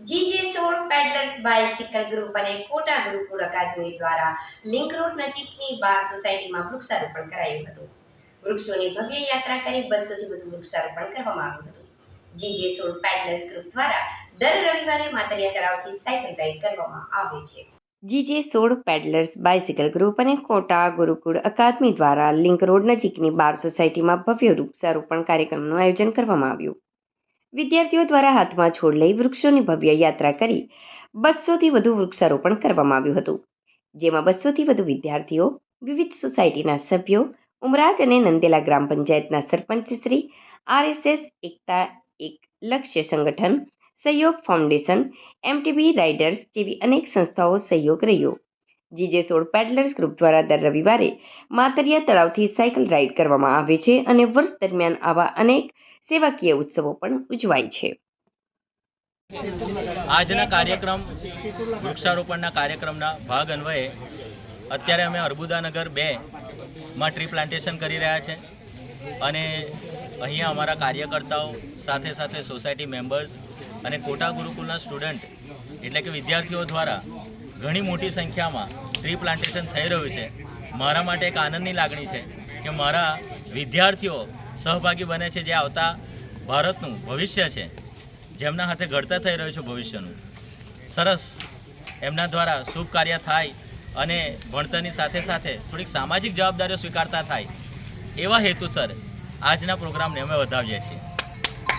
GJ સોળ peddlers bicycle group અને કોટા ગુરુકુળ અકાદમી દ્વારા લિંક રોડ નજીકની બાર સોસાયટીમાં વૃક્ષારોપણ કરાયું હતું. વૃક્ષોની ભવ્ય યાત્રા કરી બસોથી વધુ વૃક્ષારોપણ કરવામાં આવ્યું હતું. જીજે સોળ પેડલર્સ ગ્રુપ દ્વારા દર રવિવારે માતરિયા તળાવથી સાયકલ રાઇડ કરવામાં આવે છે. જીજે સોળ પેડલર્સ બાયસિકલ ગ્રુપ અને કોટા ગુરુકુળ અકાદમી દ્વારા લિંક રોડ નજીકની બાર સોસાયટીમાં ભવ્ય વૃક્ષારોપણ કાર્યક્રમનું આયોજન કરવામાં આવ્યું. વિદ્યાર્થીઓ દ્વારા હાથમાં છોડ લઈ વૃક્ષોની ભવ્ય યાત્રા કરી બસોથી વધુ વૃક્ષારોપણ કરવામાં આવ્યું હતું. જેમાં બસોથી વધુ વિદ્યાર્થીઓ, વિવિધ સોસાયટીના સભ્યો, ઉમરાજ અને નંદેલા ગ્રામ પંચાયતના સરપંચ શ્રી, આરએસએસ, એકતા, એક લક્ષ્ય સંગઠન, સહયોગ ફાઉન્ડેશન, એમટીબી રાઇડર્સ જેવી અનેક સંસ્થાઓ સહયોગ રહ્યો. જીજે સોળ પેડલર્સ ગ્રુપ દ્વારા દર રવિવારે માતરિયા તળાવથી સાયકલ રાઇડ કરવામાં આવે છે અને વર્ષ દરમિયાન આવા અનેક સેવાકીય ઉત્સવો પણ ઉજવાય છે. આજના કાર્યક્રમ, વૃક્ષારોપણના કાર્યક્રમના ભાગ અન્વયે અત્યારે અમે અર્બુદાનગર બે માં ટ્રી પ્લાન્ટેશન કરી રહ્યા છે અને અહીંયા અમારા કાર્યકર્તાઓ સાથે સાથે સોસાયટી મેમ્બર્સ અને કોટા ગુરુકુલના સ્ટુડન્ટ એટલે કે વિદ્યાર્થીઓ દ્વારા ઘણી મોટી સંખ્યામાં ટ્રી પ્લાન્ટેશન થઈ રહ્યું છે. મારા માટે એક આનંદની લાગણી છે કે મારા વિદ્યાર્થીઓ સહભાગી બને છે જે આવતા ભારતનું ભવિષ્ય છે. જેમના હાથે ઘડતર થઈ રહ્યું છે ભવિષ્યનું. સરસ. એમના દ્વારા શુભ કાર્ય થાય અને ભણતરની સાથે સાથે થોડીક સામાજિક જવાબદારીઓ સ્વીકારતા થાય. એવા હેતુસર આજના પ્રોગ્રામને અમે વધાવીએ છીએ.